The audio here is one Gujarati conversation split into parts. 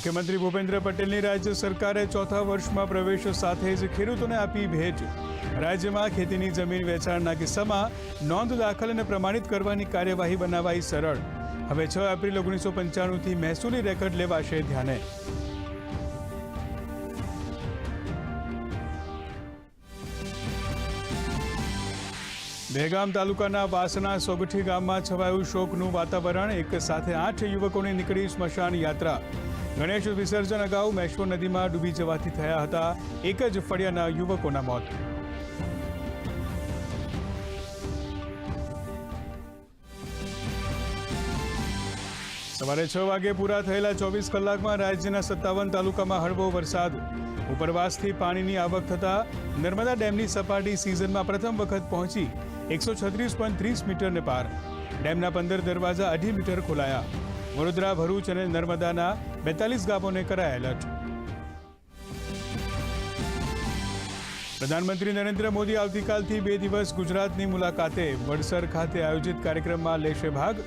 મુખ્યમંત્રી ભૂપેન્દ્ર પટેલની રાજ્ય સરકારે ચોથા વર્ષમાં પ્રવેશ સાથે જ ખેડૂતોને આપી ભેટ. રાજ્યમાં ખેતીની જમીન વેચાણના કિસ્સામાં નોંધ દાખલ અને પ્રમાણિત કરવાની કાર્યવાહી બનાવાઈ સરળ. હવે છ એપ્રિલ ઓગણીસો પંચાણુંથી મહેસૂલી રેકર્ડ લેવાશે ધ્યાને. દહેગામ તાલુકાના વાસણા સોગઠી ગામમાં છવાયું શોકનું વાતાવરણ. એક સાથે આઠ યુવકોની નીકળી સ્મશાન યાત્રા. ગણેશ વિસર્જન અગાઉ મેશ્વો નદીમાં ડૂબી જવાથી થયા હતા એક જ ફળિયાના યુવકોના મોત. સવારે છ વાગે પૂરા થયેલા ચોવીસ કલાકમાં રાજ્યના સત્તાવન તાલુકામાં હળવો વરસાદ. ઉપરવાસથી પાણીની આવક થતાં નર્મદા ડેમની સપાટી સિઝનમાં પ્રથમ વખત પહોંચી. એકસો છત્રીસ પોઈન્ટ ત્રીસ મીટરને પાર. ડેમના પંદર દરવાજા અઢી મીટર ખોલાયા. વડોદરા, ભરૂચ અને નર્મદાના બેતાલીસ ગામોને કરાયા એલર્ટ. પ્રધાનમંત્રી નરેન્દ્ર મોદી આવતીકાલથી બે દિવસ ગુજરાતની મુલાકાતે વડસર ખાતે આયોજિત કાર્યક્રમમાં લેશે ભાગ.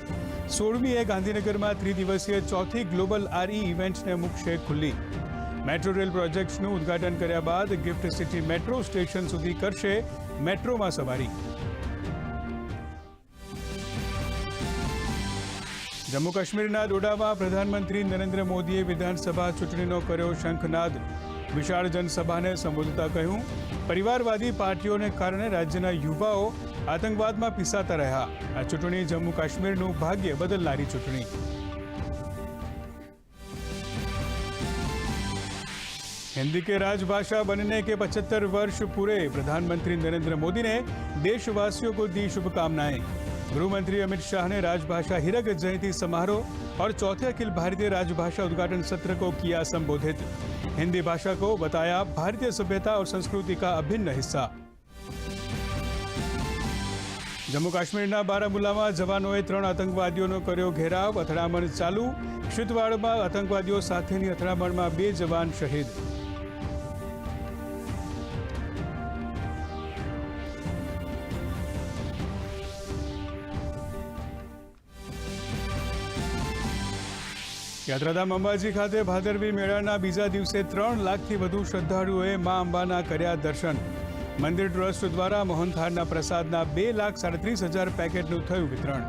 સોળમીએ ગાંધીનગરમાં ત્રિદિવસીય ચોથી ગ્લોબલ આરઈ ઇવેન્ટને મૂકશે ખુલ્લી. મેટ્રો રેલ પ્રોજેક્ટ્સનું ઉદ્ઘાટન કર્યા બાદ ગિફ્ટ સિટી મેટ્રો સ્ટેશન સુધી કરશે મેટ્રોમાં સવારી. જમ્મુ કાશ્મીરના ડોડામાં પ્રધાનમંત્રી નરેન્દ્ર મોદીએ વિધાનસભા ચૂંટણીનો કર્યો શંખનાદ વિશાળ જનસભાને સંબોધતા કહ્યું પરિવારવાદી પાર્ટીઓને કારણે રાજ્યના યુવાઓ આતંકવાદમાં પીસાતા રહ્યા આ ચૂંટણી જમ્મુ કાશ્મીરનું ભાગ્ય બદલનારી ચૂંટણી हिंदी के राजभाषा बनने के 75 वर्ष पूरे प्रधानमंत्री नरेंद्र मोदी ने देशवासियों को दी शुभकामनाएं गृह मंत्री अमित शाह ने राजभाषा हीरक जयंती समारोह और चौथे अखिल भारतीय राजभाषा उद्घाटन सत्र को किया संबोधित हिंदी भाषा को बताया भारतीय सभ्यता और संस्कृति का अभिन्न हिस्सा જમ્મુ કાશ્મીરના બારામુલામાં જવાનોએ ત્રણ આતંકવાદીઓનો કર્યો ઘેરાવ અથડામણ ચાલુ શિતવાડમાં આતંકવાદીઓ સાથેની અથડામણમાં બે જવાન શહીદ યાત્રાધામ અંબાજી ખાતે ભાદરવી મેળાના બીજા દિવસે ત્રણ લાખથી વધુ શ્રદ્ધાળુઓએ મા અંબાના કર્યા દર્શન. મંદિર ટ્રસ્ટ દ્વારા મોહનથાળના પ્રસાદના બે લાખ સાડત્રીસ હજાર પેકેટનું થયું વિતરણ.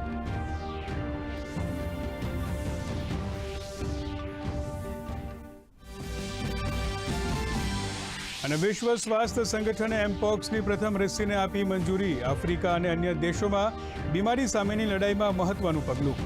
અને વિશ્વ સ્વાસ્થ્ય સંગઠને એમપોક્સની પ્રથમ રસીને આપી મંજૂરી. આફ્રિકા અને અન્ય દેશોમાં બીમારી સામેની લડાઈમાં મહત્વનું પગલું.